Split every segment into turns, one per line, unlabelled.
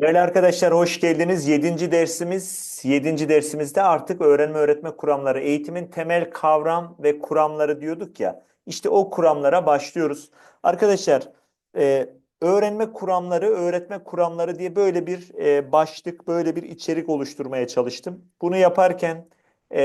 Değerli arkadaşlar hoş geldiniz. Yedinci dersimiz, yedinci dersimizde artık öğrenme öğretme kuramları, eğitimin temel kavram ve kuramları diyorduk ya. İşte o kuramlara başlıyoruz. Arkadaşlar e, öğrenme kuramları, öğretme kuramları diye böyle bir e, başlık, böyle bir içerik oluşturmaya çalıştım. Bunu yaparken e,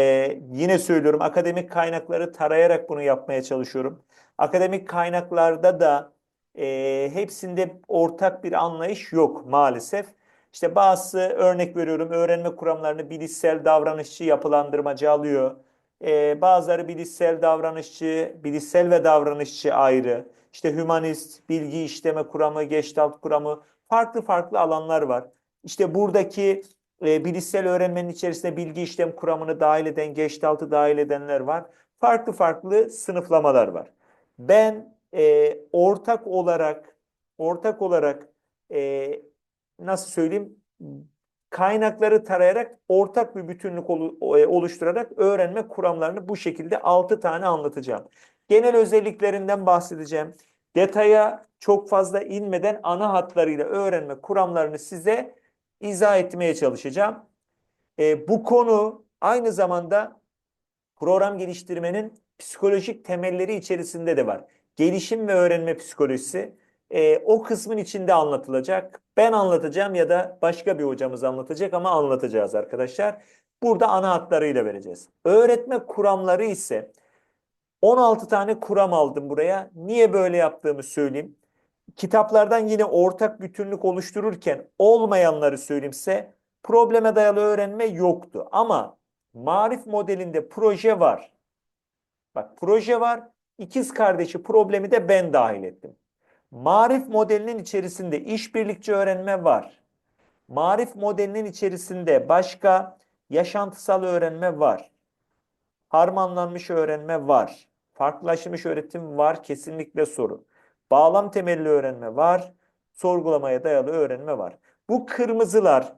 yine söylüyorum akademik kaynakları tarayarak bunu yapmaya çalışıyorum. Akademik kaynaklarda da e, hepsinde ortak bir anlayış yok maalesef. İşte bazı örnek veriyorum öğrenme kuramlarını bilişsel davranışçı yapılandırmacı alıyor. E, bazıları bilişsel davranışçı, bilişsel ve davranışçı ayrı. İşte hümanist, bilgi işleme kuramı, Gestalt kuramı farklı farklı alanlar var. İşte buradaki e, bilişsel öğrenmenin içerisinde bilgi işlem kuramını dahil eden, Gestalt'ı dahil edenler var. Farklı farklı sınıflamalar var. Ben e, ortak olarak ortak olarak e, nasıl söyleyeyim kaynakları tarayarak ortak bir bütünlük e, oluşturarak öğrenme kuramlarını bu şekilde 6 tane anlatacağım. Genel özelliklerinden bahsedeceğim. Detaya çok fazla inmeden ana hatlarıyla öğrenme kuramlarını size izah etmeye çalışacağım. E, bu konu aynı zamanda program geliştirmenin psikolojik temelleri içerisinde de var. Gelişim ve öğrenme psikolojisi e, o kısmın içinde anlatılacak. Ben anlatacağım ya da başka bir hocamız anlatacak ama anlatacağız arkadaşlar. Burada ana hatlarıyla vereceğiz. Öğretme kuramları ise 16 tane kuram aldım buraya. Niye böyle yaptığımı söyleyeyim. Kitaplardan yine ortak bütünlük oluştururken olmayanları söyleyeyimse probleme dayalı öğrenme yoktu. Ama marif modelinde proje var. Bak proje var. İkiz kardeşi problemi de ben dahil ettim. Marif modelinin içerisinde işbirlikçi öğrenme var. Marif modelinin içerisinde başka yaşantısal öğrenme var. Harmanlanmış öğrenme var. Farklılaşmış öğretim var. Kesinlikle soru. Bağlam temelli öğrenme var. Sorgulamaya dayalı öğrenme var. Bu kırmızılar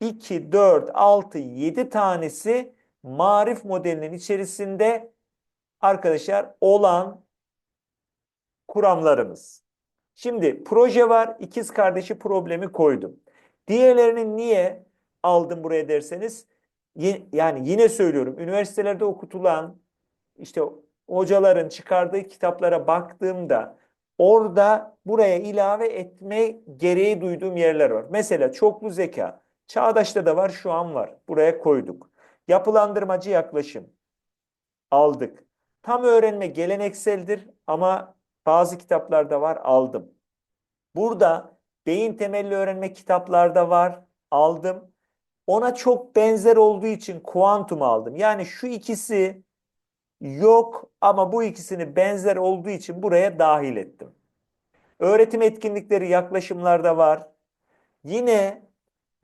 2, 4, 6, 7 tanesi marif modelinin içerisinde arkadaşlar olan kuramlarımız. Şimdi proje var. ikiz kardeşi problemi koydum. Diğerlerini niye aldım buraya derseniz yani yine söylüyorum üniversitelerde okutulan işte hocaların çıkardığı kitaplara baktığımda orada buraya ilave etme gereği duyduğum yerler var. Mesela çoklu zeka. Çağdaş'ta da var, şu an var. Buraya koyduk. Yapılandırmacı yaklaşım aldık. Tam öğrenme gelenekseldir ama bazı kitaplarda var aldım. Burada beyin temelli öğrenme kitaplarda var aldım. Ona çok benzer olduğu için kuantum aldım. Yani şu ikisi yok ama bu ikisini benzer olduğu için buraya dahil ettim. Öğretim etkinlikleri yaklaşımlarda var. Yine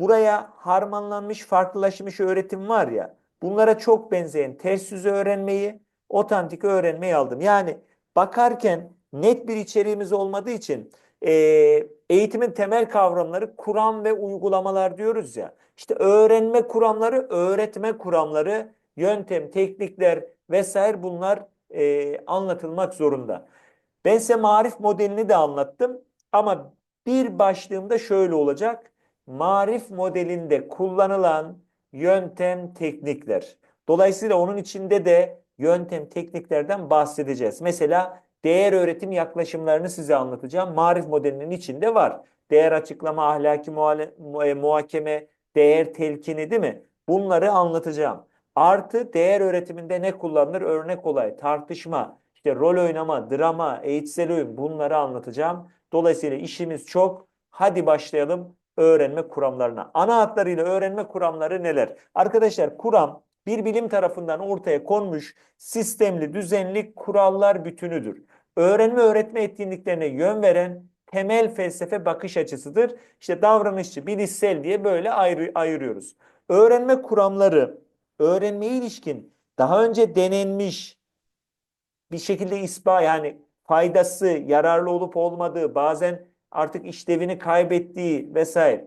buraya harmanlanmış, farklılaşmış öğretim var ya. Bunlara çok benzeyen ters yüz öğrenmeyi, otantik öğrenmeyi aldım. Yani bakarken net bir içeriğimiz olmadığı için e, eğitimin temel kavramları kuram ve uygulamalar diyoruz ya. İşte öğrenme kuramları, öğretme kuramları, yöntem, teknikler vesaire bunlar e, anlatılmak zorunda. Ben size marif modelini de anlattım ama bir başlığımda şöyle olacak. Marif modelinde kullanılan yöntem, teknikler. Dolayısıyla onun içinde de yöntem, tekniklerden bahsedeceğiz. Mesela değer öğretim yaklaşımlarını size anlatacağım. Marif modelinin içinde var. Değer açıklama, ahlaki e, muhakeme, değer telkini değil mi? Bunları anlatacağım. Artı değer öğretiminde ne kullanılır? Örnek olay, tartışma, işte rol oynama, drama, eğitsel oyun bunları anlatacağım. Dolayısıyla işimiz çok. Hadi başlayalım öğrenme kuramlarına. Ana hatlarıyla öğrenme kuramları neler? Arkadaşlar kuram bir bilim tarafından ortaya konmuş sistemli, düzenli kurallar bütünüdür. Öğrenme öğretme etkinliklerine yön veren temel felsefe bakış açısıdır. İşte davranışçı, bilişsel diye böyle ayrı, ayırıyoruz. Öğrenme kuramları öğrenmeye ilişkin daha önce denenmiş bir şekilde ispa yani faydası, yararlı olup olmadığı, bazen artık işlevini kaybettiği vesaire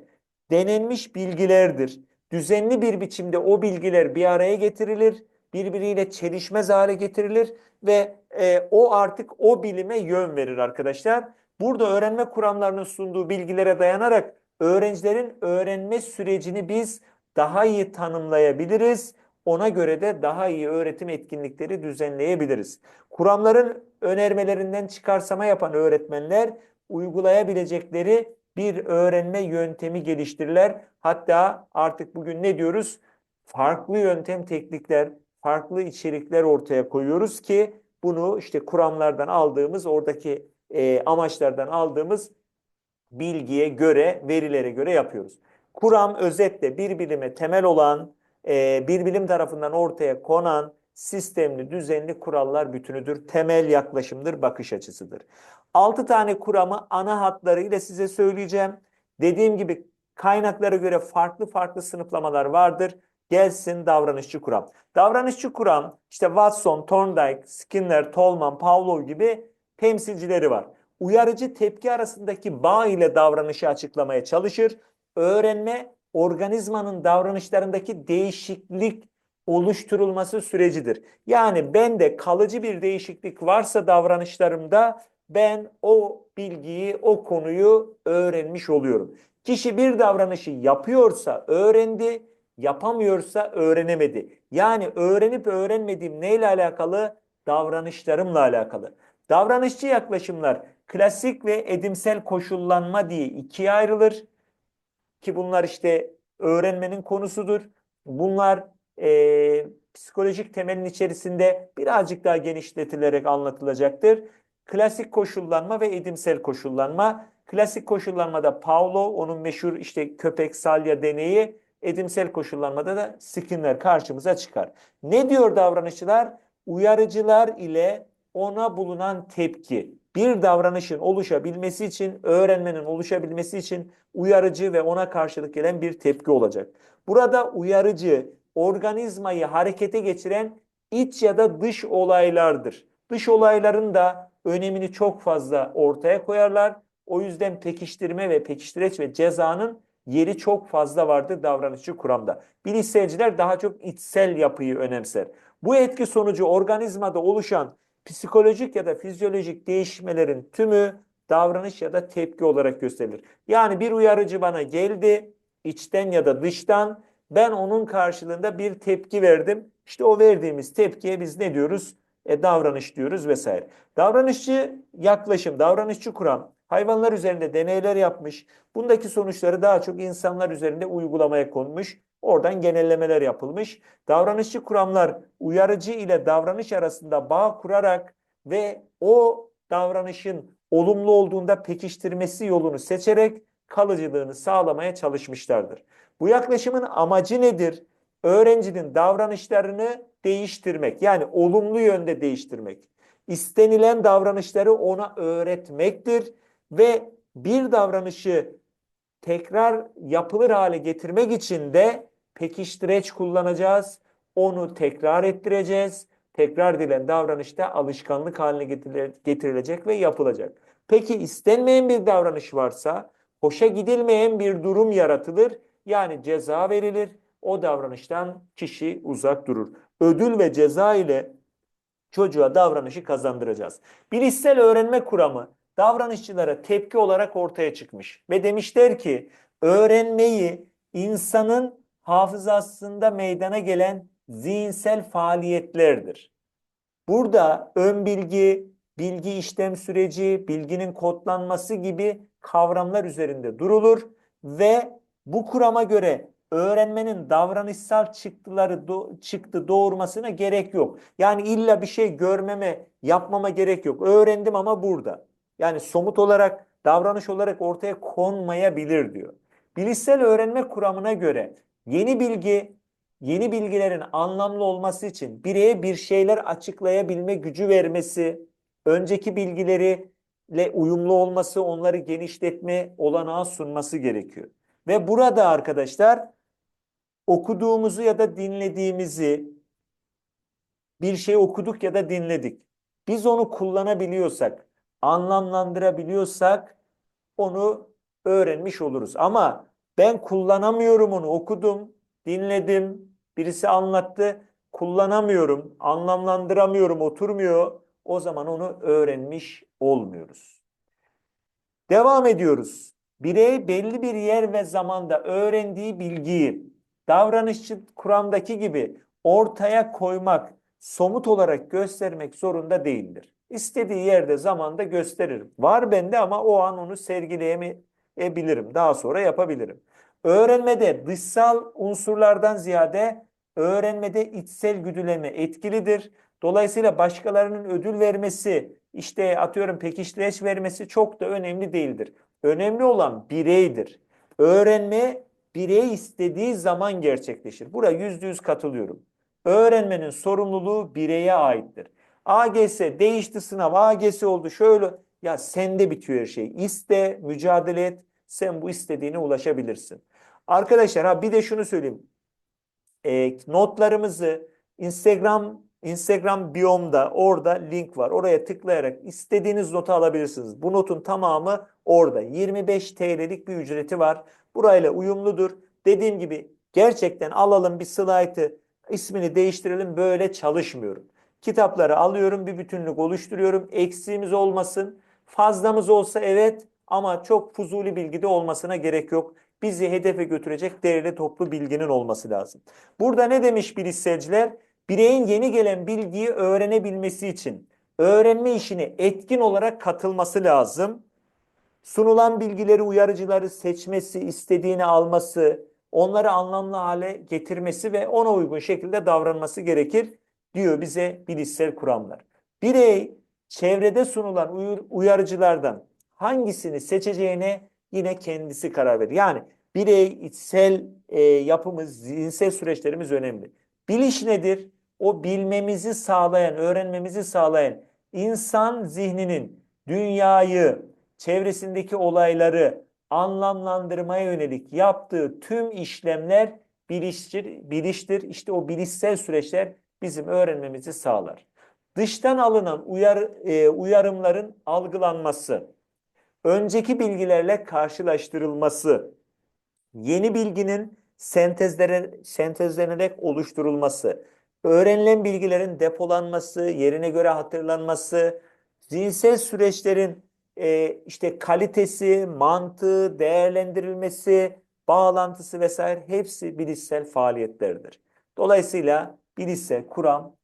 denenmiş bilgilerdir. Düzenli bir biçimde o bilgiler bir araya getirilir, birbiriyle çelişmez hale getirilir ve e, o artık o bilime yön verir arkadaşlar. Burada öğrenme kuramlarının sunduğu bilgilere dayanarak öğrencilerin öğrenme sürecini biz daha iyi tanımlayabiliriz. Ona göre de daha iyi öğretim etkinlikleri düzenleyebiliriz. Kuramların önermelerinden çıkarsama yapan öğretmenler uygulayabilecekleri bir öğrenme yöntemi geliştirirler. Hatta artık bugün ne diyoruz? Farklı yöntem teknikler, farklı içerikler ortaya koyuyoruz ki bunu işte kuramlardan aldığımız, oradaki e, amaçlardan aldığımız bilgiye göre, verilere göre yapıyoruz. Kuram özetle bir bilime temel olan, e, bir bilim tarafından ortaya konan sistemli, düzenli kurallar bütünüdür. Temel yaklaşımdır, bakış açısıdır. 6 tane kuramı ana hatlarıyla size söyleyeceğim. Dediğim gibi kaynaklara göre farklı farklı sınıflamalar vardır. Gelsin davranışçı kuram. Davranışçı kuram işte Watson, Thorndike, Skinner, Tolman, Pavlov gibi temsilcileri var. Uyarıcı tepki arasındaki bağ ile davranışı açıklamaya çalışır. Öğrenme organizmanın davranışlarındaki değişiklik oluşturulması sürecidir. Yani bende kalıcı bir değişiklik varsa davranışlarımda ben o bilgiyi, o konuyu öğrenmiş oluyorum. Kişi bir davranışı yapıyorsa öğrendi, yapamıyorsa öğrenemedi. Yani öğrenip öğrenmediğim neyle alakalı? Davranışlarımla alakalı. Davranışçı yaklaşımlar klasik ve edimsel koşullanma diye ikiye ayrılır. Ki bunlar işte öğrenmenin konusudur. Bunlar e, psikolojik temelin içerisinde birazcık daha genişletilerek anlatılacaktır. Klasik koşullanma ve edimsel koşullanma. Klasik koşullanmada Paulo, onun meşhur işte köpek salya deneyi, edimsel koşullanmada da Skinner karşımıza çıkar. Ne diyor davranışçılar? Uyarıcılar ile ona bulunan tepki. Bir davranışın oluşabilmesi için, öğrenmenin oluşabilmesi için uyarıcı ve ona karşılık gelen bir tepki olacak. Burada uyarıcı organizmayı harekete geçiren iç ya da dış olaylardır. Dış olayların da önemini çok fazla ortaya koyarlar. O yüzden pekiştirme ve pekiştireç ve cezanın yeri çok fazla vardır davranışçı kuramda. Bilişselciler daha çok içsel yapıyı önemser. Bu etki sonucu organizmada oluşan psikolojik ya da fizyolojik değişmelerin tümü davranış ya da tepki olarak gösterilir. Yani bir uyarıcı bana geldi, içten ya da dıştan, ben onun karşılığında bir tepki verdim. İşte o verdiğimiz tepkiye biz ne diyoruz? E, davranış diyoruz vesaire. Davranışçı yaklaşım, davranışçı kuram hayvanlar üzerinde deneyler yapmış. Bundaki sonuçları daha çok insanlar üzerinde uygulamaya konmuş. Oradan genellemeler yapılmış. Davranışçı kuramlar uyarıcı ile davranış arasında bağ kurarak ve o davranışın olumlu olduğunda pekiştirmesi yolunu seçerek kalıcılığını sağlamaya çalışmışlardır. Bu yaklaşımın amacı nedir? Öğrencinin davranışlarını değiştirmek. Yani olumlu yönde değiştirmek. İstenilen davranışları ona öğretmektir ve bir davranışı tekrar yapılır hale getirmek için de pekiştireç kullanacağız. Onu tekrar ettireceğiz. Tekrar edilen davranışta alışkanlık haline getirilecek ve yapılacak. Peki istenmeyen bir davranış varsa hoşa gidilmeyen bir durum yaratılır. Yani ceza verilir. O davranıştan kişi uzak durur. Ödül ve ceza ile çocuğa davranışı kazandıracağız. Bilişsel öğrenme kuramı davranışçılara tepki olarak ortaya çıkmış ve demişler ki öğrenmeyi insanın hafızasında meydana gelen zihinsel faaliyetlerdir. Burada ön bilgi, bilgi işlem süreci, bilginin kodlanması gibi kavramlar üzerinde durulur ve bu kurama göre öğrenmenin davranışsal çıktıları do çıktı doğurmasına gerek yok. Yani illa bir şey görmeme, yapmama gerek yok. Öğrendim ama burada. Yani somut olarak, davranış olarak ortaya konmayabilir diyor. Bilişsel öğrenme kuramına göre yeni bilgi, yeni bilgilerin anlamlı olması için bireye bir şeyler açıklayabilme gücü vermesi, önceki bilgileriyle uyumlu olması, onları genişletme olanağı sunması gerekiyor. Ve burada arkadaşlar okuduğumuzu ya da dinlediğimizi bir şey okuduk ya da dinledik. Biz onu kullanabiliyorsak, anlamlandırabiliyorsak onu öğrenmiş oluruz. Ama ben kullanamıyorum onu okudum, dinledim, birisi anlattı, kullanamıyorum, anlamlandıramıyorum, oturmuyor. O zaman onu öğrenmiş olmuyoruz. Devam ediyoruz. Birey belli bir yer ve zamanda öğrendiği bilgiyi davranışçı kuramdaki gibi ortaya koymak, somut olarak göstermek zorunda değildir. İstediği yerde, zamanda gösterir. Var bende ama o an onu sergileyebilirim. Daha sonra yapabilirim. Öğrenmede dışsal unsurlardan ziyade öğrenmede içsel güdüleme etkilidir. Dolayısıyla başkalarının ödül vermesi, işte atıyorum pekiştireç vermesi çok da önemli değildir. Önemli olan bireydir. Öğrenme birey istediği zaman gerçekleşir. Buraya yüzde yüz katılıyorum. Öğrenmenin sorumluluğu bireye aittir. AGS değişti sınav, AGS oldu şöyle. Ya sende bitiyor her şey. İste, mücadele et. Sen bu istediğine ulaşabilirsin. Arkadaşlar ha bir de şunu söyleyeyim. E, notlarımızı Instagram Instagram biyomda orada link var. Oraya tıklayarak istediğiniz notu alabilirsiniz. Bu notun tamamı orada. 25 TL'lik bir ücreti var. Burayla uyumludur. Dediğim gibi gerçekten alalım bir slaytı ismini değiştirelim böyle çalışmıyorum. Kitapları alıyorum bir bütünlük oluşturuyorum. Eksiğimiz olmasın. Fazlamız olsa evet ama çok fuzuli bilgi de olmasına gerek yok. Bizi hedefe götürecek değerli toplu bilginin olması lazım. Burada ne demiş bilişselciler? Bireyin yeni gelen bilgiyi öğrenebilmesi için öğrenme işine etkin olarak katılması lazım. Sunulan bilgileri, uyarıcıları seçmesi, istediğini alması, onları anlamlı hale getirmesi ve ona uygun şekilde davranması gerekir diyor bize bilişsel kuramlar. Birey çevrede sunulan uyarıcılardan hangisini seçeceğine yine kendisi karar verir. Yani birey içsel e, yapımız, zihinsel süreçlerimiz önemli. Biliş nedir? O bilmemizi sağlayan, öğrenmemizi sağlayan insan zihninin dünyayı, çevresindeki olayları anlamlandırmaya yönelik yaptığı tüm işlemler biliştir, biliştir. İşte o bilişsel süreçler bizim öğrenmemizi sağlar. Dıştan alınan uyar, e, uyarımların algılanması, önceki bilgilerle karşılaştırılması, yeni bilginin sentezlenerek oluşturulması, öğrenilen bilgilerin depolanması, yerine göre hatırlanması, zihinsel süreçlerin e, işte kalitesi, mantığı, değerlendirilmesi, bağlantısı vesaire hepsi bilişsel faaliyetlerdir. Dolayısıyla bilişsel kuram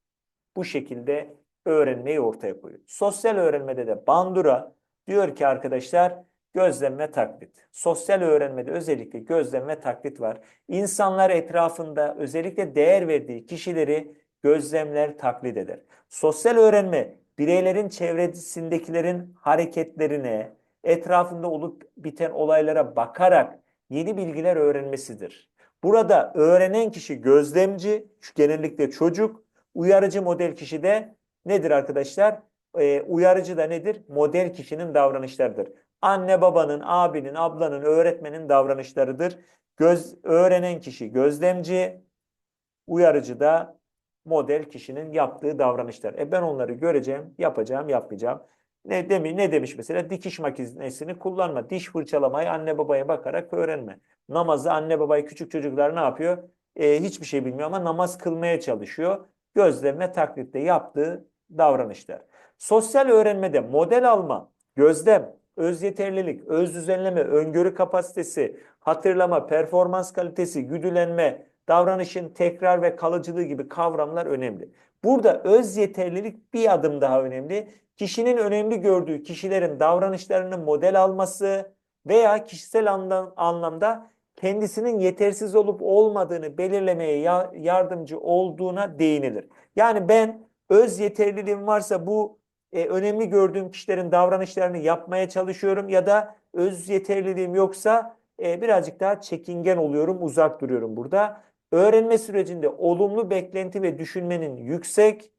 bu şekilde öğrenmeyi ortaya koyuyor. Sosyal öğrenmede de Bandura diyor ki arkadaşlar gözlem ve taklit. Sosyal öğrenmede özellikle gözlem ve taklit var. İnsanlar etrafında özellikle değer verdiği kişileri gözlemler, taklit eder. Sosyal öğrenme bireylerin çevresindekilerin hareketlerine, etrafında olup biten olaylara bakarak yeni bilgiler öğrenmesidir. Burada öğrenen kişi gözlemci, genellikle çocuk, uyarıcı model kişi de nedir arkadaşlar? Ee, uyarıcı da nedir? Model kişinin davranışlarıdır. Anne babanın, abinin, ablanın, öğretmenin davranışlarıdır. Göz, öğrenen kişi gözlemci, uyarıcı da model kişinin yaptığı davranışlar. E ben onları göreceğim, yapacağım, yapmayacağım. Ne, demi, ne demiş mesela? Dikiş makinesini kullanma. Diş fırçalamayı anne babaya bakarak öğrenme. Namazı anne babayı küçük çocuklar ne yapıyor? E, hiçbir şey bilmiyor ama namaz kılmaya çalışıyor. Gözlem taklitte yaptığı davranışlar. Sosyal öğrenmede model alma, gözlem, öz yeterlilik, öz düzenleme, öngörü kapasitesi, hatırlama, performans kalitesi, güdülenme, davranışın tekrar ve kalıcılığı gibi kavramlar önemli. Burada öz yeterlilik bir adım daha önemli. Kişinin önemli gördüğü kişilerin davranışlarını model alması veya kişisel anlamda kendisinin yetersiz olup olmadığını belirlemeye yardımcı olduğuna değinilir. Yani ben öz yeterliliğim varsa bu e, önemli gördüğüm kişilerin davranışlarını yapmaya çalışıyorum ya da öz yeterliliğim yoksa e, birazcık daha çekingen oluyorum, uzak duruyorum burada. Öğrenme sürecinde olumlu beklenti ve düşünmenin yüksek,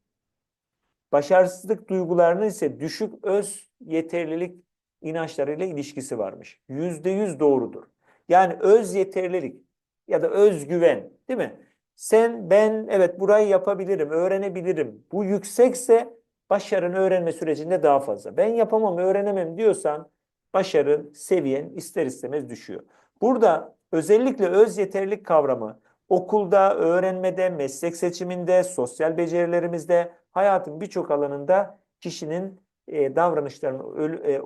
başarısızlık duygularının ise düşük öz yeterlilik inançlarıyla ilişkisi varmış. Yüzde yüz doğrudur. Yani öz yeterlilik ya da özgüven değil mi? Sen, ben evet burayı yapabilirim, öğrenebilirim. Bu yüksekse başarın öğrenme sürecinde daha fazla. Ben yapamam, öğrenemem diyorsan başarın, seviyen ister istemez düşüyor. Burada özellikle öz yeterlilik kavramı okulda, öğrenmede, meslek seçiminde, sosyal becerilerimizde, hayatın birçok alanında kişinin e, davranışlarını, e,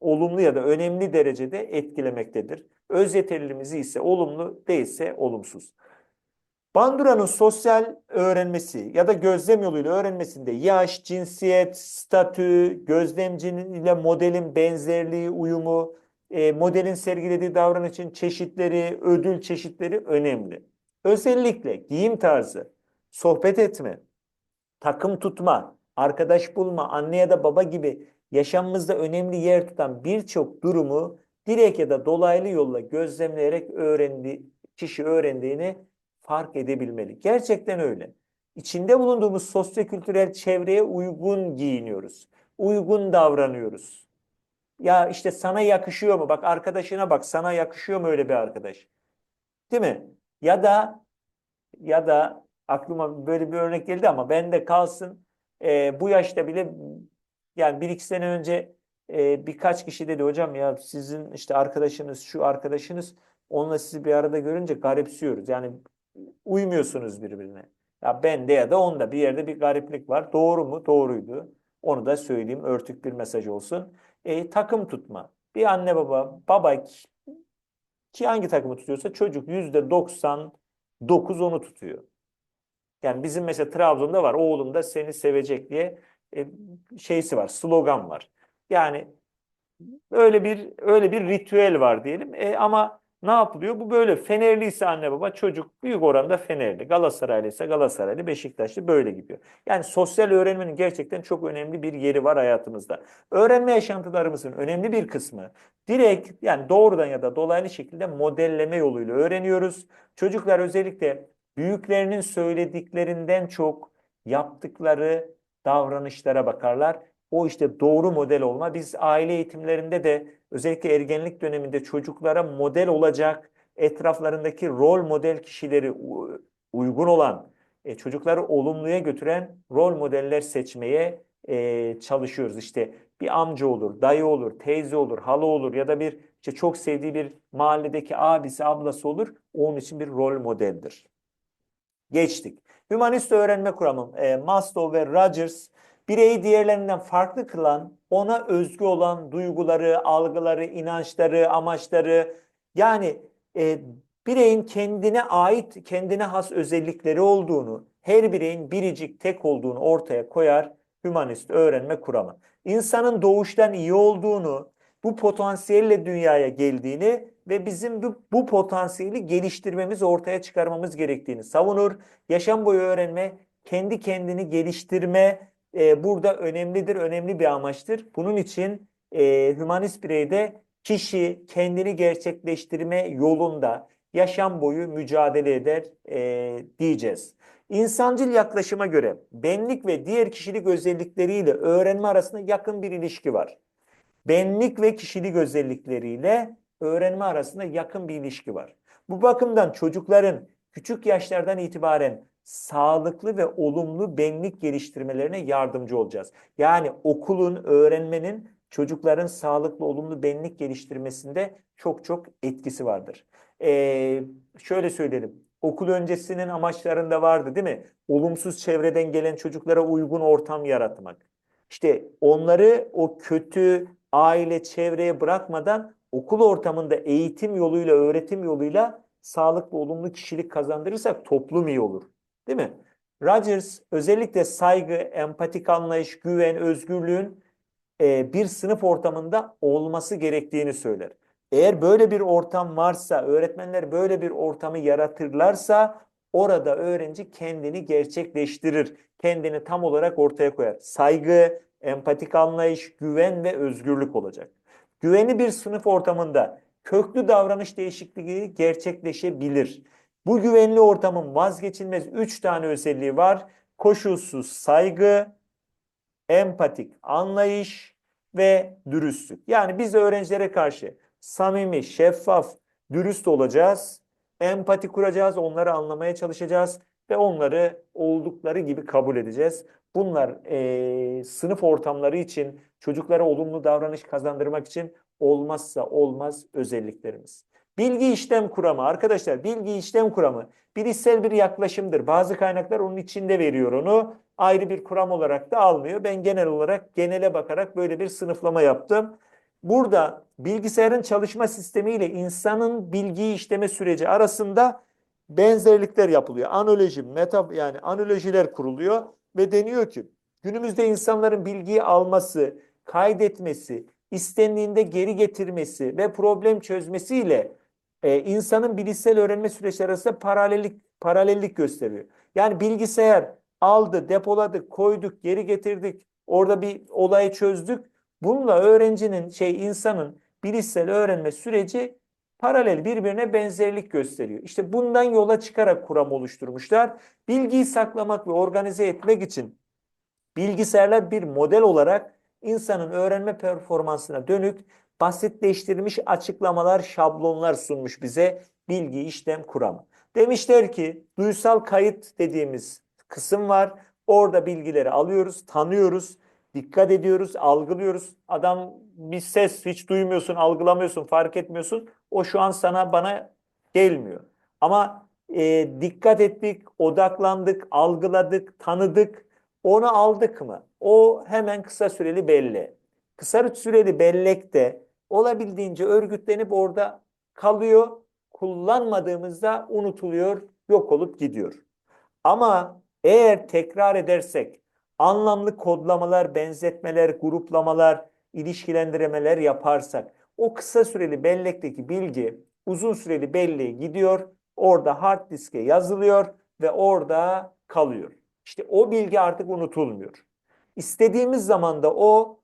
olumlu ya da önemli derecede etkilemektedir. Öz yeterliliğimizi ise olumlu değilse olumsuz. Bandura'nın sosyal öğrenmesi ya da gözlem yoluyla öğrenmesinde yaş, cinsiyet, statü, gözlemcinin ile modelin benzerliği, uyumu, e, modelin sergilediği davranışın çeşitleri, ödül çeşitleri önemli. Özellikle giyim tarzı, sohbet etme, takım tutma, arkadaş bulma, anne ya da baba gibi yaşamımızda önemli yer tutan birçok durumu direkt ya da dolaylı yolla gözlemleyerek öğrendi, kişi öğrendiğini fark edebilmeli. Gerçekten öyle. İçinde bulunduğumuz sosyokültürel çevreye uygun giyiniyoruz. Uygun davranıyoruz. Ya işte sana yakışıyor mu? Bak arkadaşına bak sana yakışıyor mu öyle bir arkadaş? Değil mi? Ya da ya da aklıma böyle bir örnek geldi ama bende kalsın. Ee, bu yaşta bile yani bir iki sene önce e, birkaç kişi dedi hocam ya sizin işte arkadaşınız şu arkadaşınız onunla sizi bir arada görünce garipsiyoruz. Yani uymuyorsunuz birbirine. Ya bende ya da onda bir yerde bir gariplik var. Doğru mu? Doğruydu. Onu da söyleyeyim. Örtük bir mesaj olsun. E, takım tutma. Bir anne baba, baba ki, ki hangi takımı tutuyorsa çocuk yüzde 99 onu tutuyor. Yani bizim mesela Trabzon'da var. Oğlum da seni sevecek diye e, şeysi var. Slogan var. Yani öyle bir öyle bir ritüel var diyelim. E, ama ne yapılıyor? Bu böyle. Fenerli ise anne baba çocuk büyük oranda Fenerli. Galatasaraylı ise Galatasaraylı, Beşiktaşlı böyle gidiyor. Yani sosyal öğrenmenin gerçekten çok önemli bir yeri var hayatımızda. Öğrenme yaşantılarımızın önemli bir kısmı direkt yani doğrudan ya da dolaylı şekilde modelleme yoluyla öğreniyoruz. Çocuklar özellikle büyüklerinin söylediklerinden çok yaptıkları davranışlara bakarlar. O işte doğru model olma. Biz aile eğitimlerinde de özellikle ergenlik döneminde çocuklara model olacak etraflarındaki rol model kişileri uygun olan, e, çocukları olumluya götüren rol modeller seçmeye e, çalışıyoruz. İşte bir amca olur, dayı olur, teyze olur, hala olur ya da bir işte çok sevdiği bir mahalledeki abisi, ablası olur. Onun için bir rol modeldir. Geçtik. Hümanist öğrenme kuramı e, Maslow ve Rogers bireyi diğerlerinden farklı kılan, ona özgü olan duyguları, algıları, inançları, amaçları yani e, bireyin kendine ait, kendine has özellikleri olduğunu, her bireyin biricik tek olduğunu ortaya koyar hümanist öğrenme kuramı. İnsanın doğuştan iyi olduğunu, bu potansiyelle dünyaya geldiğini ve bizim bu, bu potansiyeli geliştirmemiz, ortaya çıkarmamız gerektiğini savunur. Yaşam boyu öğrenme, kendi kendini geliştirme e, burada önemlidir, önemli bir amaçtır. Bunun için e, hümanist bireyde kişi kendini gerçekleştirme yolunda yaşam boyu mücadele eder e, diyeceğiz. İnsancıl yaklaşıma göre benlik ve diğer kişilik özellikleriyle öğrenme arasında yakın bir ilişki var. Benlik ve kişilik özellikleriyle öğrenme arasında yakın bir ilişki var. Bu bakımdan çocukların küçük yaşlardan itibaren sağlıklı ve olumlu benlik geliştirmelerine yardımcı olacağız. Yani okulun, öğrenmenin çocukların sağlıklı, olumlu benlik geliştirmesinde çok çok etkisi vardır. Ee, şöyle söyleyelim. Okul öncesinin amaçlarında vardı değil mi? Olumsuz çevreden gelen çocuklara uygun ortam yaratmak. İşte onları o kötü aile çevreye bırakmadan okul ortamında eğitim yoluyla, öğretim yoluyla sağlıklı, olumlu kişilik kazandırırsak toplum iyi olur. Değil mi? Rogers özellikle saygı, empatik anlayış, güven, özgürlüğün e, bir sınıf ortamında olması gerektiğini söyler. Eğer böyle bir ortam varsa, öğretmenler böyle bir ortamı yaratırlarsa orada öğrenci kendini gerçekleştirir. Kendini tam olarak ortaya koyar. Saygı, empatik anlayış, güven ve özgürlük olacak. Güvenli bir sınıf ortamında köklü davranış değişikliği gerçekleşebilir. Bu güvenli ortamın vazgeçilmez 3 tane özelliği var. Koşulsuz saygı, empatik anlayış ve dürüstlük. Yani biz öğrencilere karşı samimi, şeffaf, dürüst olacağız. Empati kuracağız, onları anlamaya çalışacağız ve onları oldukları gibi kabul edeceğiz. Bunlar e, sınıf ortamları için, çocuklara olumlu davranış kazandırmak için olmazsa olmaz özelliklerimiz. Bilgi işlem kuramı arkadaşlar bilgi işlem kuramı bilişsel bir yaklaşımdır. Bazı kaynaklar onun içinde veriyor onu. Ayrı bir kuram olarak da almıyor. Ben genel olarak genele bakarak böyle bir sınıflama yaptım. burada bilgisayarın çalışma sistemiyle insanın bilgiyi işleme süreci arasında benzerlikler yapılıyor. Analoji, meta yani analojiler kuruluyor ve deniyor ki günümüzde insanların bilgiyi alması, kaydetmesi, istendiğinde geri getirmesi ve problem çözmesiyle e, insanın bilişsel öğrenme süreçleri arasında paralellik paralellik gösteriyor. Yani bilgisayar aldı, depoladık, koyduk, geri getirdik. Orada bir olayı çözdük. Bununla öğrencinin şey insanın bilişsel öğrenme süreci paralel birbirine benzerlik gösteriyor. İşte bundan yola çıkarak kuram oluşturmuşlar. Bilgiyi saklamak ve organize etmek için bilgisayarlar bir model olarak insanın öğrenme performansına dönük basitleştirilmiş açıklamalar, şablonlar sunmuş bize bilgi işlem kuramı. Demişler ki duysal kayıt dediğimiz kısım var. Orada bilgileri alıyoruz, tanıyoruz, dikkat ediyoruz, algılıyoruz. Adam bir ses hiç duymuyorsun, algılamıyorsun, fark etmiyorsun. O şu an sana bana gelmiyor. Ama e, dikkat ettik, odaklandık, algıladık, tanıdık. Onu aldık mı? O hemen kısa süreli belli. Kısa süreli bellekte olabildiğince örgütlenip orada kalıyor. Kullanmadığımızda unutuluyor, yok olup gidiyor. Ama eğer tekrar edersek, anlamlı kodlamalar, benzetmeler, gruplamalar, ilişkilendirmeler yaparsak, o kısa süreli bellekteki bilgi uzun süreli belleğe gidiyor, orada hard diske yazılıyor ve orada kalıyor. İşte o bilgi artık unutulmuyor. İstediğimiz zaman da o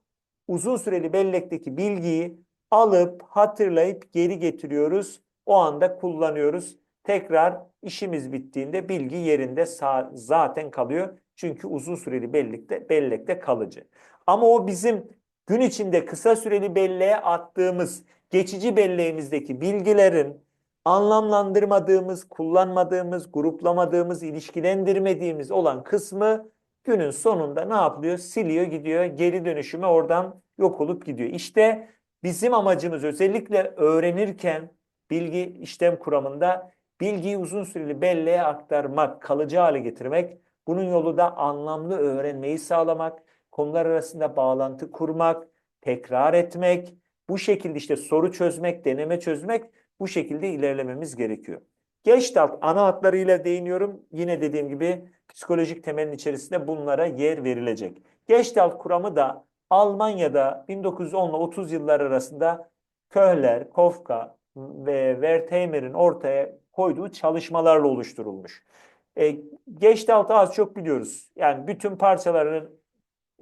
uzun süreli bellekteki bilgiyi alıp hatırlayıp geri getiriyoruz. O anda kullanıyoruz. Tekrar işimiz bittiğinde bilgi yerinde zaten kalıyor. Çünkü uzun süreli bellekte, bellekte kalıcı. Ama o bizim gün içinde kısa süreli belleğe attığımız geçici belleğimizdeki bilgilerin anlamlandırmadığımız, kullanmadığımız, gruplamadığımız, ilişkilendirmediğimiz olan kısmı günün sonunda ne yapıyor? Siliyor gidiyor. Geri dönüşüme oradan yok olup gidiyor. İşte bizim amacımız özellikle öğrenirken bilgi işlem kuramında bilgiyi uzun süreli belleğe aktarmak, kalıcı hale getirmek. Bunun yolu da anlamlı öğrenmeyi sağlamak, konular arasında bağlantı kurmak, tekrar etmek, bu şekilde işte soru çözmek, deneme çözmek bu şekilde ilerlememiz gerekiyor. Gestalt ana hatlarıyla değiniyorum. Yine dediğim gibi psikolojik temelin içerisinde bunlara yer verilecek. Gestalt kuramı da Almanya'da 1910 ile 30 yıllar arasında Köhler, Kafka ve Wertheimer'in ortaya koyduğu çalışmalarla oluşturulmuş. E, Gestalt'ı az çok biliyoruz. Yani bütün parçaların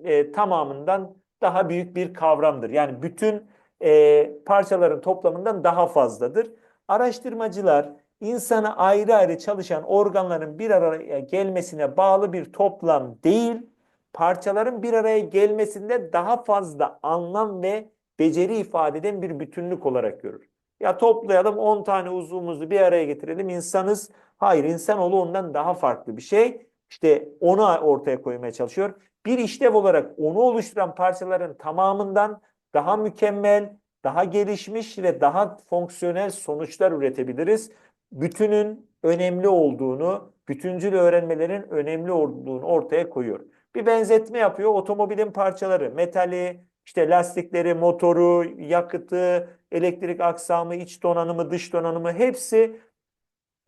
e, tamamından daha büyük bir kavramdır. Yani bütün e, parçaların toplamından daha fazladır. Araştırmacılar insana ayrı ayrı çalışan organların bir araya gelmesine bağlı bir toplam değil, parçaların bir araya gelmesinde daha fazla anlam ve beceri ifade eden bir bütünlük olarak görür. Ya toplayalım 10 tane uzvumuzu bir araya getirelim insanız. Hayır insanoğlu ondan daha farklı bir şey. İşte onu ortaya koymaya çalışıyor. Bir işlev olarak onu oluşturan parçaların tamamından daha mükemmel, daha gelişmiş ve daha fonksiyonel sonuçlar üretebiliriz. Bütünün önemli olduğunu, bütüncül öğrenmelerin önemli olduğunu ortaya koyuyor. Bir benzetme yapıyor. Otomobilin parçaları, metali, işte lastikleri, motoru, yakıtı, elektrik aksamı, iç donanımı, dış donanımı hepsi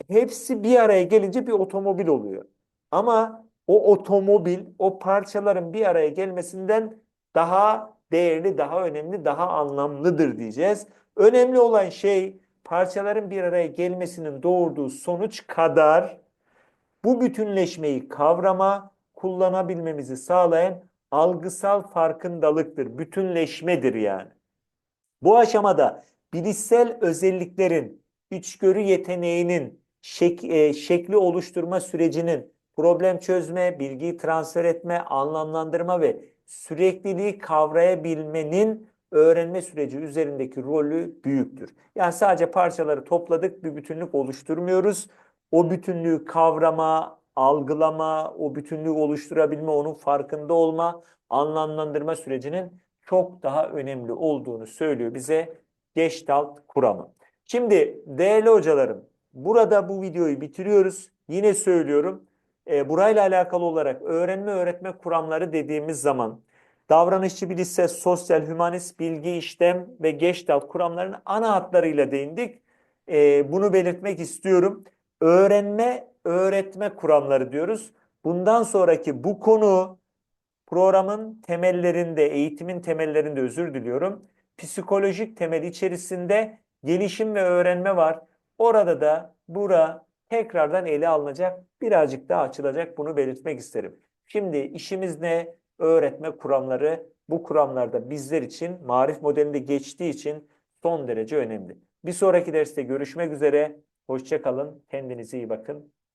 hepsi bir araya gelince bir otomobil oluyor. Ama o otomobil o parçaların bir araya gelmesinden daha değerli, daha önemli, daha anlamlıdır diyeceğiz. Önemli olan şey parçaların bir araya gelmesinin doğurduğu sonuç kadar bu bütünleşmeyi kavrama, kullanabilmemizi sağlayan algısal farkındalıktır, bütünleşmedir yani. Bu aşamada bilişsel özelliklerin, içgörü yeteneğinin, şek e, şekli oluşturma sürecinin, problem çözme, bilgiyi transfer etme, anlamlandırma ve sürekliliği kavrayabilmenin öğrenme süreci üzerindeki rolü büyüktür. Yani sadece parçaları topladık, bir bütünlük oluşturmuyoruz. O bütünlüğü kavrama, algılama, o bütünlüğü oluşturabilme, onun farkında olma, anlamlandırma sürecinin çok daha önemli olduğunu söylüyor bize Gestalt kuramı. Şimdi değerli hocalarım, burada bu videoyu bitiriyoruz. Yine söylüyorum, e, burayla alakalı olarak öğrenme öğretme kuramları dediğimiz zaman davranışçı bilişsel, sosyal, hümanist, bilgi, işlem ve Gestalt kuramlarının ana hatlarıyla değindik. Ee, bunu belirtmek istiyorum. Öğrenme, öğretme kuramları diyoruz. Bundan sonraki bu konu programın temellerinde, eğitimin temellerinde özür diliyorum. Psikolojik temel içerisinde gelişim ve öğrenme var. Orada da bura tekrardan ele alınacak, birazcık daha açılacak bunu belirtmek isterim. Şimdi işimiz ne? Öğretme kuramları. Bu kuramlarda bizler için marif modelinde geçtiği için son derece önemli. Bir sonraki derste görüşmek üzere. Hoşça kalın. Kendinize iyi bakın.